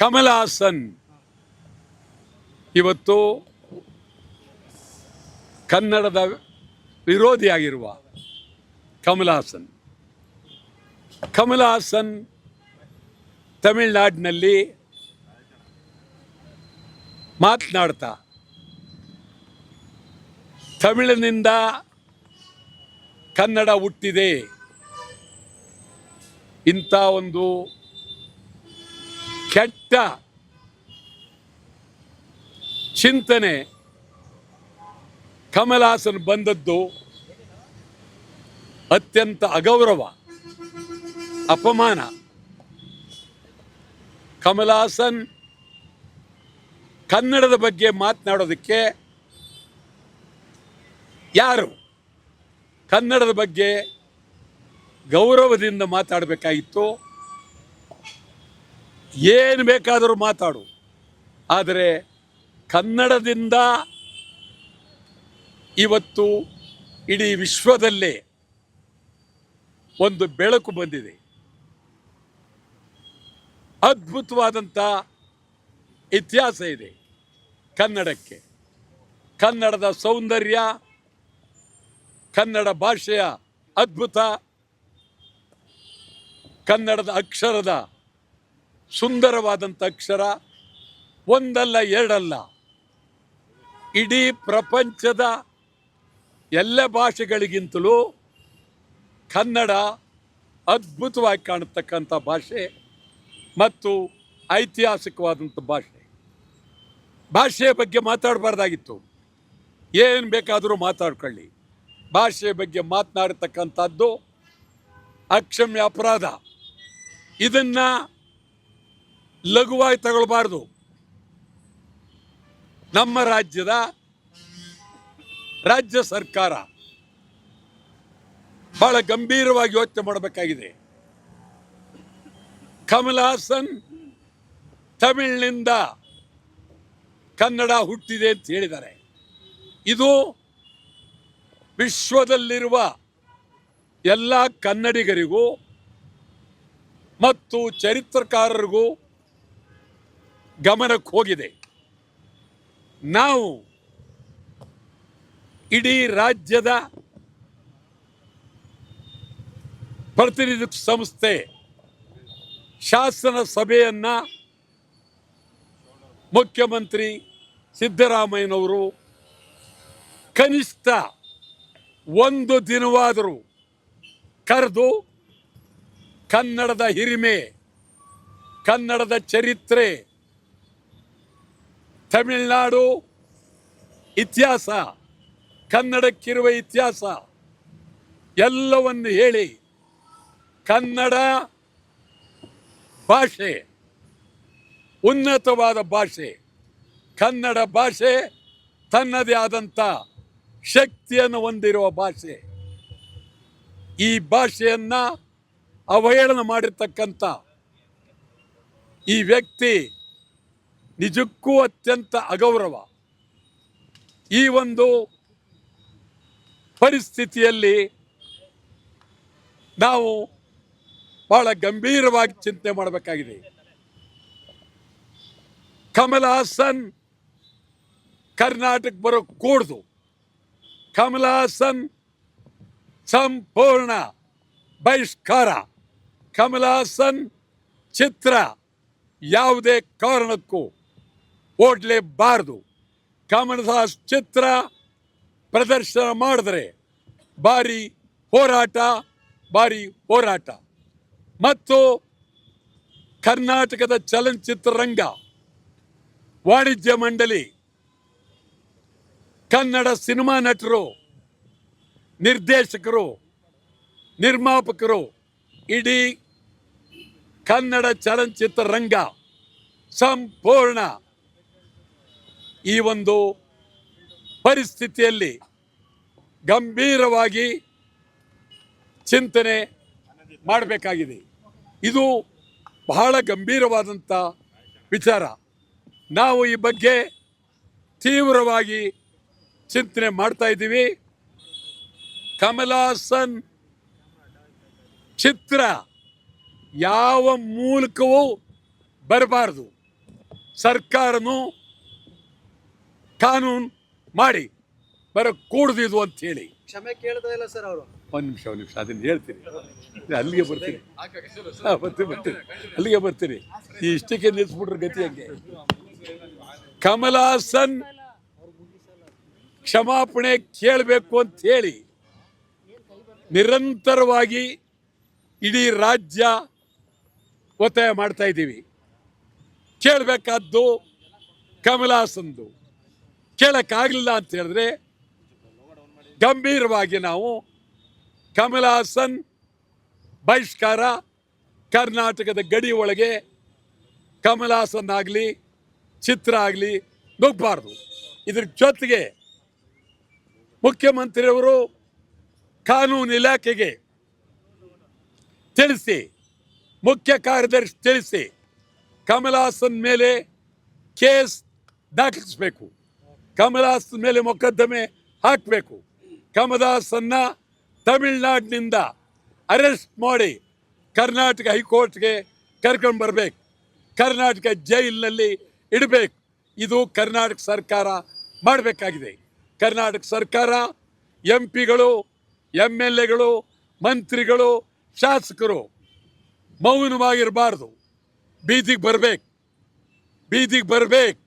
ಕಮಲ್ ಹಾಸನ್ ಇವತ್ತು ಕನ್ನಡದ ವಿರೋಧಿಯಾಗಿರುವ ಕಮಲ್ ಹಾಸನ್ ಕಮಲ್ ಹಾಸನ್ ತಮಿಳ್ನಾಡಿನಲ್ಲಿ ಮಾತನಾಡ್ತಾ, ತಮಿಳಿನಿಂದ ಕನ್ನಡ ಹುಟ್ಟಿದೆ. ಇಂಥ ಒಂದು ಕೆಟ್ಟ ಚಿಂತನೆ ಕಮಲಾಸನ್ ಬಂದದ್ದು ಅತ್ಯಂತ ಅಗೌರವ, ಅಪಮಾನ. ಕಮಲಾಸನ್ ಕನ್ನಡದ ಬಗ್ಗೆ ಮಾತನಾಡೋದಕ್ಕೆ ಯಾರು ಕನ್ನಡದ ಬಗ್ಗೆ ಗೌರವದಿಂದ ಮಾತಾಡಬೇಕಾಗಿತ್ತು? ಏನು ಬೇಕಾದರೂ ಮಾತಾಡು. ಆದರೆ ಕನ್ನಡದಿಂದ ಇವತ್ತು ಇಡೀ ವಿಶ್ವದಲ್ಲೇ ಒಂದು ಬೆಳಕು ಬಂದಿದೆ. ಅದ್ಭುತವಾದಂಥ ಇತಿಹಾಸ ಇದೆ ಕನ್ನಡಕ್ಕೆ. ಕನ್ನಡದ ಸೌಂದರ್ಯ, ಕನ್ನಡ ಭಾಷೆಯ ಅದ್ಭುತ, ಕನ್ನಡದ ಅಕ್ಷರದ ಸುಂದರವಾದಂಥ ಅಕ್ಷರ ಒಂದಲ್ಲ ಎರಡಲ್ಲ. ಇಡೀ ಪ್ರಪಂಚದ ಎಲ್ಲ ಭಾಷೆಗಳಿಗಿಂತಲೂ ಕನ್ನಡ ಅದ್ಭುತವಾಗಿ ಕಾಣತಕ್ಕಂಥ ಭಾಷೆ ಮತ್ತು ಐತಿಹಾಸಿಕವಾದಂಥ ಭಾಷೆ. ಭಾಷೆಯ ಬಗ್ಗೆ ಮಾತಾಡಬಾರ್ದಾಗಿತ್ತು. ಏನು ಬೇಕಾದರೂ ಮಾತಾಡ್ಕೊಳ್ಳಿ. ಭಾಷೆಯ ಬಗ್ಗೆ ಮಾತನಾಡತಕ್ಕಂಥದ್ದು ಅಕ್ಷಮ್ಯ ಅಪರಾಧ. ಇದನ್ನು ಲಘುವಾಗಿ ತಗೊಳ್ಬಾರ್ದು. ನಮ್ಮ ರಾಜ್ಯದ ರಾಜ್ಯ ಸರ್ಕಾರ ಬಹಳ ಗಂಭೀರವಾಗಿ ಯೋಚನೆ ಮಾಡಬೇಕಾಗಿದೆ. ಕಮಲ್ ಹಾಸನ್ ತಮಿಳಿನಿಂದ ಕನ್ನಡ ಹುಟ್ಟಿದೆ ಅಂತ ಹೇಳಿದ್ದಾರೆ. ಇದು ವಿಶ್ವದಲ್ಲಿರುವ ಎಲ್ಲ ಕನ್ನಡಿಗರಿಗೂ ಮತ್ತು ಚರಿತ್ರಕಾರರಿಗೂ ಗಮನಕ್ಕೆ ಹೋಗಿದೆ. ನಾವು ಇಡೀ ರಾಜ್ಯದ ಪ್ರತಿನಿಧಿ ಸಂಸ್ಥೆ, ಶಾಸನ ಸಭೆಯನ್ನ ಮುಖ್ಯಮಂತ್ರಿ ಸಿದ್ದರಾಮಯ್ಯನವರು ಕನಿಷ್ಠ ಒಂದು ದಿನವಾದರೂ ಕರೆದು ಕನ್ನಡದ ಹಿರಿಮೆ, ಕನ್ನಡದ ಚರಿತ್ರೆ ತಮಿಳುನಾಡು ಇತಿಹಾಸ, ಕನ್ನಡಕ್ಕಿರುವ ಇತಿಹಾಸ ಎಲ್ಲವನ್ನು ಹೇಳಿ ಕನ್ನಡ ಭಾಷೆ, ಉನ್ನತವಾದ ಭಾಷೆ, ಕನ್ನಡ ಭಾಷೆ ತನ್ನದೇ ಆದಂಥ ಶಕ್ತಿಯನ್ನು ಹೊಂದಿರುವ ಭಾಷೆ. ಈ ಭಾಷೆಯನ್ನು ಅವಹೇಳನ ಮಾಡಿರ್ತಕ್ಕಂಥ ಈ ವ್ಯಕ್ತಿ ನಿಜಕ್ಕೂ ಅತ್ಯಂತ ಅಗೌರವ. ಈ ಒಂದು ಪರಿಸ್ಥಿತಿಯಲ್ಲಿ ನಾವು ಬಹಳ ಗಂಭೀರವಾಗಿ ಚಿಂತೆ ಮಾಡಬೇಕಾಗಿದೆ. ಕಮಲ್ ಹಾಸನ್ ಕರ್ನಾಟಕ ಬರೋ ಕೂಡ್ದು ಕಮಲ್ ಹಾಸನ್ ಸಂಪೂರ್ಣ ಬಹಿಷ್ಕಾರ. ಕಮಲ್ ಹಾಸನ್ ಚಿತ್ರ ಯಾವುದೇ ಕಾರಣಕ್ಕೂ ಓಡಲೇಬಾರದು. ಕಮಲ್ ದಾಸ್ ಚಿತ್ರ ಪ್ರದರ್ಶನ ಮಾಡಿದ್ರೆ ಭಾರಿ ಹೋರಾಟ ಭಾರಿ ಹೋರಾಟ. ಮತ್ತು ಕರ್ನಾಟಕದ ಚಲನಚಿತ್ರರಂಗ, ವಾಣಿಜ್ಯ ಮಂಡಳಿ, ಕನ್ನಡ ಸಿನಿಮಾ ನಟರು, ನಿರ್ದೇಶಕರು, ನಿರ್ಮಾಪಕರು, ಇಡೀ ಕನ್ನಡ ಚಲನಚಿತ್ರರಂಗ ಸಂಪೂರ್ಣ ಈ ಒಂದು ಪರಿಸ್ಥಿತಿಯಲ್ಲಿ ಗಂಭೀರವಾಗಿ ಚಿಂತನೆ ಮಾಡಬೇಕಾಗಿದೆ. ಇದು ಬಹಳ ಗಂಭೀರವಾದಂಥ ವಿಚಾರ. ನಾವು ಈ ಬಗ್ಗೆ ತೀವ್ರವಾಗಿ ಚಿಂತನೆ ಮಾಡ್ತಾ ಇದ್ದೀವಿ. ಕಮಲ್ ಹಾಸನ್ ಚಿತ್ರ ಯಾವ ಮೂಲಕವೂ ಬರಬಾರ್ದು. ಸರ್ಕಾರನು ಕಾನೂನು ಮಾಡಿ. ಬರ ಕೂಡ್ದಿದು ಅಂತ ಹೇಳಿ. ಕ್ಷಮೆ ಕೇಳ್ತಾ ಇಲ್ಲ ಸರ್ ಅವರು. ಒಂದು ನಿಮಿಷ ಒಂದು ನಿಮಿಷ ಅದನ್ನು ಹೇಳ್ತೀನಿ. ಅಲ್ಲಿಗೆ ಬರ್ತೀನಿ. ಹಾ, ಬರ್ತೀನಿ ಬರ್ತೀನಿ. ಅಲ್ಲಿಗೆ ಬರ್ತೀನಿ. ಈ ಇಷ್ಟಕ್ಕೆ ನಿಲ್ಲಿಸ್ಬಿಟ್ರೆ ಗತಿ ಹಂಗೆ? ಕಮಲಾಸನ್ ಕ್ಷಮಾಪಣೆ ಕೇಳಬೇಕು ಅಂತ ಹೇಳಿ ನಿರಂತರವಾಗಿ ಇಡೀ ರಾಜ್ಯ ಒತ್ತಾಯ ಮಾಡ್ತಾ ಇದ್ದೀವಿ. ಕೇಳಬೇಕಾದ್ದು ಕಮಲ್ ಹಾಸನ್ದು ಕೇಳಕ್ಕಾಗಲಿಲ್ಲ ಅಂತ ಹೇಳಿದ್ರೆ ಗಂಭೀರವಾಗಿ ನಾವು ಕಮಲ್ ಹಾಸನ್ ಬಹಿಷ್ಕಾರ ಕರ್ನಾಟಕದ ಗಡಿ ಒಳಗೆ ಕಮಲ್ ಹಾಸನ್ ಆಗಲಿ, ಚಿತ್ರ ಆಗಲಿ ನುಗ್ಗಬಾರ್ದು. ಇದ್ರ ಜೊತೆಗೆ ಮುಖ್ಯಮಂತ್ರಿಯವರು ಕಾನೂನು ಇಲಾಖೆಗೆ ತಿಳಿಸಿ, ಮುಖ್ಯ ಕಾರ್ಯದರ್ಶಿ ತಿಳಿಸಿ ಕಮಲ್ ಹಾಸನ್ ಮೇಲೆ ಕೇಸ್ ದಾಖಲಿಸಬೇಕು. ಕಮಲ್ ಹಾಸನ್ ಮೇಲೆ ಮೊಕದ್ದಮೆ ಹಾಕಬೇಕು. ಕಮಲ್ ಹಾಸನ್ನ ತಮಿಳ್ನಾಡಿನಿಂದ ಅರೆಸ್ಟ್ ಮಾಡಿ ಕರ್ನಾಟಕ ಹೈಕೋರ್ಟ್ಗೆ ಕರ್ಕೊಂಡು ಬರಬೇಕು. ಕರ್ನಾಟಕ ಜೈಲಿನಲ್ಲಿ ಇಡಬೇಕು. ಇದು ಕರ್ನಾಟಕ ಸರ್ಕಾರ ಮಾಡಬೇಕಾಗಿದೆ. ಕರ್ನಾಟಕ ಸರ್ಕಾರ ಎಂ ಪಿಗಳು ಎಂ ಎಲ್ ಎಗಳು, ಮಂತ್ರಿಗಳು, ಶಾಸಕರು ಮೌನವಾಗಿರಬಾರ್ದು. ಬೀದಿಗೆ ಬರಬೇಕು. ಬೀದಿಗೆ ಬರಬೇಕು.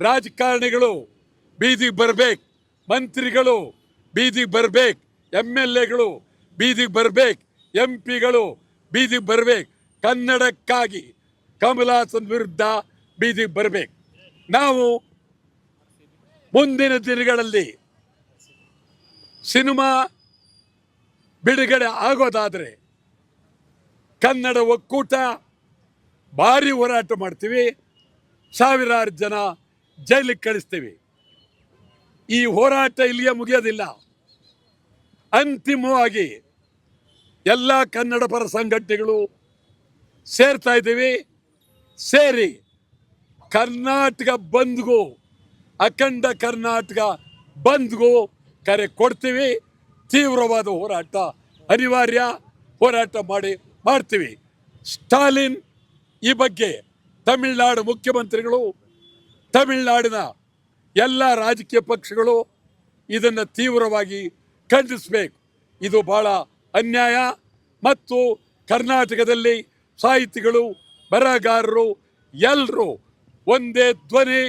ರಾಜಕಾರಣಿಗಳು ಬೀದಿಗೆ ಬರಬೇಕು. ಮಂತ್ರಿಗಳು ಬೀದಿಗೆ ಬರಬೇಕು. ಎಂ ಎಲ್ ಎಗಳು ಬೀದಿಗೆ ಬರಬೇಕು. ಎಂ ಪಿಗಳು ಬೀದಿಗೆ ಬರಬೇಕು. ಕನ್ನಡಕ್ಕಾಗಿ ಕಮಲಾಸನ್ ವಿರುದ್ಧ ಬೀದಿಗೆ ಬರಬೇಕು. ನಾವು ಮುಂದಿನ ದಿನಗಳಲ್ಲಿ ಸಿನಿಮಾ ಬಿಡುಗಡೆ ಆಗೋದಾದರೆ ಕನ್ನಡ ಒಕ್ಕೂಟ ಭಾರಿ ಹೋರಾಟ ಮಾಡ್ತೀವಿ. ಸಾವಿರಾರು ಜನ ಜೈಲಿಗೆ ಕಳಿಸ್ತೀವಿ. ಈ ಹೋರಾಟ ಇಲ್ಲಿಯೇ ಮುಗಿಯೋದಿಲ್ಲ. ಅಂತಿಮವಾಗಿ ಎಲ್ಲ ಕನ್ನಡ ಪರ ಸಂಘಟನೆಗಳು ಸೇರ್ತಾ ಇದ್ದೀವಿ. ಸೇರಿ ಕರ್ನಾಟಕ ಬಂದ್ಗೂ, ಅಖಂಡ ಕರ್ನಾಟಕ ಬಂದ್ಗೂ ಕರೆ ಕೊಡ್ತೀವಿ. ತೀವ್ರವಾದ ಹೋರಾಟ, ಅನಿವಾರ್ಯ ಹೋರಾಟ ಮಾಡಿ ಮಾಡ್ತೀವಿ. ಸ್ಟಾಲಿನ್ ಈ ಬಗ್ಗೆ ತಮಿಳುನಾಡು ಮುಖ್ಯಮಂತ್ರಿಗಳು, ತಮಿಳುನಾಡಿನ ಎಲ್ಲ ರಾಜಕೀಯ ಪಕ್ಷಗಳು ಇದನ್ನು ತೀವ್ರವಾಗಿ ಖಂಡಿಸಬೇಕು. ಇದು ಬಹಳ ಅನ್ಯಾಯ ಮತ್ತು ಕರ್ನಾಟಕದಲ್ಲಿ ಸಾಹಿತಿಗಳು, ಬರಹಗಾರರು ಎಲ್ಲರೂ ಒಂದೇ ಧ್ವನಿ,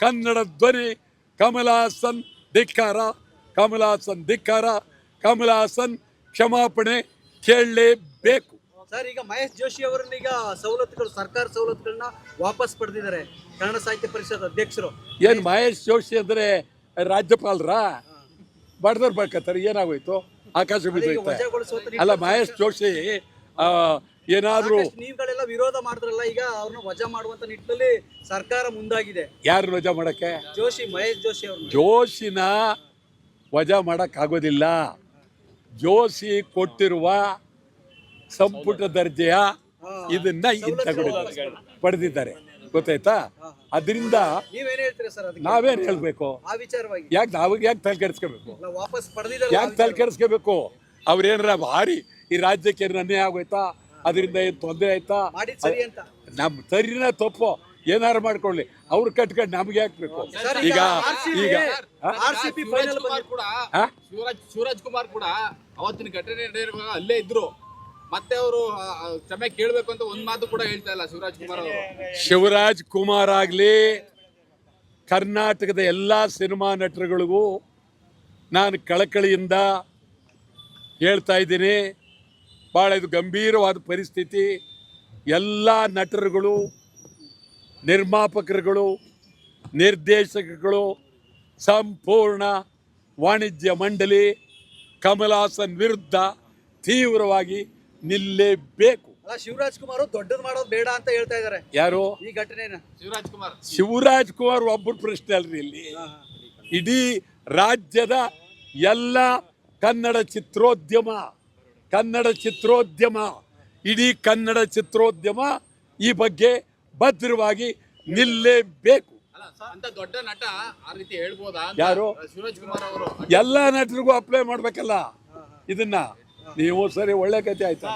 ಕನ್ನಡ ಧ್ವನಿ, ಕಮಲಾಸನ್ ಧಿಕ್ಕಾರ ಕಮಲಾಸನ್ ಧಿಕ್ಕಾರ, ಕಮಲಾಸನ್ ಕ್ಷಮಾಪಣೆ ಕೇಳಲೇಬೇಕು. ಸರ್ ಈಗ ಮಹೇಶ್ ಜೋಶಿ ಅವರನ್ನ ಈಗ ಸವಲತ್ತುಗಳು ಸರ್ಕಾರ ಸವಲತ್ತುಗಳನ್ನ ವಾಪಸ್ ಪಡೆದಿದ್ದಾರೆ ಕನ್ನಡ ಸಾಹಿತ್ಯ ಪರಿಷತ್ ಅಧ್ಯಕ್ಷರು. ಏನು ಮಹೇಶ್ ಜೋಶಿ ಅಂದ್ರೆ ರಾಜ್ಯಪಾಲರ? ಬಡದವ್ರು ಬರ್ಕತ್ತಾರೆ ಏನಾಗೋಯ್ತು? ಆಕಾಶ ಬಿದ್ದೋಯ್ತಾ ಅಲ್ಲ ಮಹೇಶ್ ಜೋಶಿ ಏನಾದ್ರೂ ಏನಾದರೂ ಸಾಕಷ್ಟು ನೀವುಗಳೆಲ್ಲ ವಿರೋಧ ಮಾಡಿದ್ರಲ್ಲ ಈಗ ಅವ್ರನ್ನ ವಜಾ ಮಾಡುವಂತ ನಿಟ್ಟಿನಲ್ಲಿ ಸರ್ಕಾರ ಮುಂದಾಗಿದೆ. ಯಾರು ವಜಾ ಮಾಡಕ್ಕೆ? ಜೋಶಿ ಮಹೇಶ್ ಜೋಶಿ ಅವರು ಜೋಶಿನ ವಜಾ ಮಾಡೋಕ್ಕಾಗೋದಿಲ್ಲ. ಜೋಶಿ ಕೊಟ್ಟಿರುವ ಸಂಪುಟ ದರ್ಜೆಯ ಇದನ್ನ ಹಿಂತಗಡೆ ಪಡೆದಿದ್ದಾರೆ. ಗೊತ್ತಾಯ್ತಾ? ಅದರಿಂದ ನಾವೇನ್ ಹೇಳ್ಬೇಕು? ಯಾಕೆ ನಾವ್ ಯಾಕೆ ತಲೆ ಕೆಡಿಸ್ಕೋಬೇಕು ಯಾಕೆ ತಲೆ ಕೆಡಿಸ್ಕೋಬೇಕು ಅವ್ರೇನಾರ ಭಾರಿ ಈ ರಾಜ್ಯಕ್ಕೆ ಅನ್ಯಾಯ ಆಗೋಯ್ತಾ? ಅದರಿಂದ ಏನ್ ತೊಂದರೆ ಆಯ್ತಾ? ನಮ್ ಸರಿ ಅಂತ. ನಮ್ಮ ಸರಿನ ತಪ್ಪು. ಏನಾರು ಮಾಡ್ಕೊಳ್ಳಿ. ಅವ್ರು ಕಟ್ಕೊಂಡು ನಮ್ಗೆ ಹಾಕ್ಬೇಕು ಈಗ ಈಗ ಶಿವರಾಜ್ ಕುಮಾರ್ ಕೂಡ ಅವತ್ತಿನ ಘಟನೆ ಅಲ್ಲೇ ಇದ್ರು. ಮತ್ತೆ ಅವರು ಕ್ಷಮೆ ಕೇಳಬೇಕು ಅಂತ ಒಂದ್ ಮಾತು ಕೂಡ ಹೇಳ್ತಾ ಇಲ್ಲ ಶಿವರಾಜ್ ಕುಮಾರ್ ಅವರು. ಶಿವರಾಜ್ ಕುಮಾರ್ ಆಗಲಿ, ಕರ್ನಾಟಕದ ಎಲ್ಲ ಸಿನಿಮಾ ನಟರುಗಳಿಗೂ ನಾನು ಕಳಕಳಿಯಿಂದ ಹೇಳ್ತಾ ಇದ್ದೀನಿ, ಭಾಳ ಇದು ಗಂಭೀರವಾದ ಪರಿಸ್ಥಿತಿ. ಎಲ್ಲ ನಟರುಗಳು, ನಿರ್ಮಾಪಕರುಗಳು ನಿರ್ದೇಶಕಗಳು ಸಂಪೂರ್ಣ ವಾಣಿಜ್ಯ ಮಂಡಳಿ, ಕಮಲಾಸನ್ ವಿರುದ್ಧ ತೀವ್ರವಾಗಿ ನಿಲ್ಲೇಬೇಕು. ಶಿವರಾಜ್ ಕುಮಾರ್ ದೊಡ್ಡದು ಮಾಡೋದು ಬೇಡ ಅಂತ ಹೇಳ್ತಾ ಇದ್ದಾರೆ ಯಾರು? ಈ ಘಟನೆ ಶಿವರಾಜ್ ಕುಮಾರ್. ಶಿವರಾಜ್ ಕುಮಾರ್ ಒಬ್ಬರು ಪ್ರಶ್ನೆ ಅಲ್ರಿ ಇಲ್ಲಿ. ಇಡೀ ರಾಜ್ಯದ ಎಲ್ಲ ಕನ್ನಡ ಚಿತ್ರೋದ್ಯಮ ಕನ್ನಡ ಚಿತ್ರೋದ್ಯಮ ಇಡೀ ಕನ್ನಡ ಚಿತ್ರೋದ್ಯಮ ಈ ಬಗ್ಗೆ ಭದ್ರವಾಗಿ ನಿಲ್ಲೇಬೇಕು. ದೊಡ್ಡ ನಟ ಆ ರೀತಿ ಹೇಳ್ಬೋದಾ ಯಾರು? ಶಿವರಾಜ್ ಕುಮಾರ್ ಅವರು? ಎಲ್ಲ ನಟರಿಗೂ ಅಪ್ಲೈ ಮಾಡ್ಬೇಕಲ್ಲ? ಇದನ್ನ. ನೀವು ಸರಿ ಒಳ್ಳೆ ಕತೆ ಆಯ್ತಾ?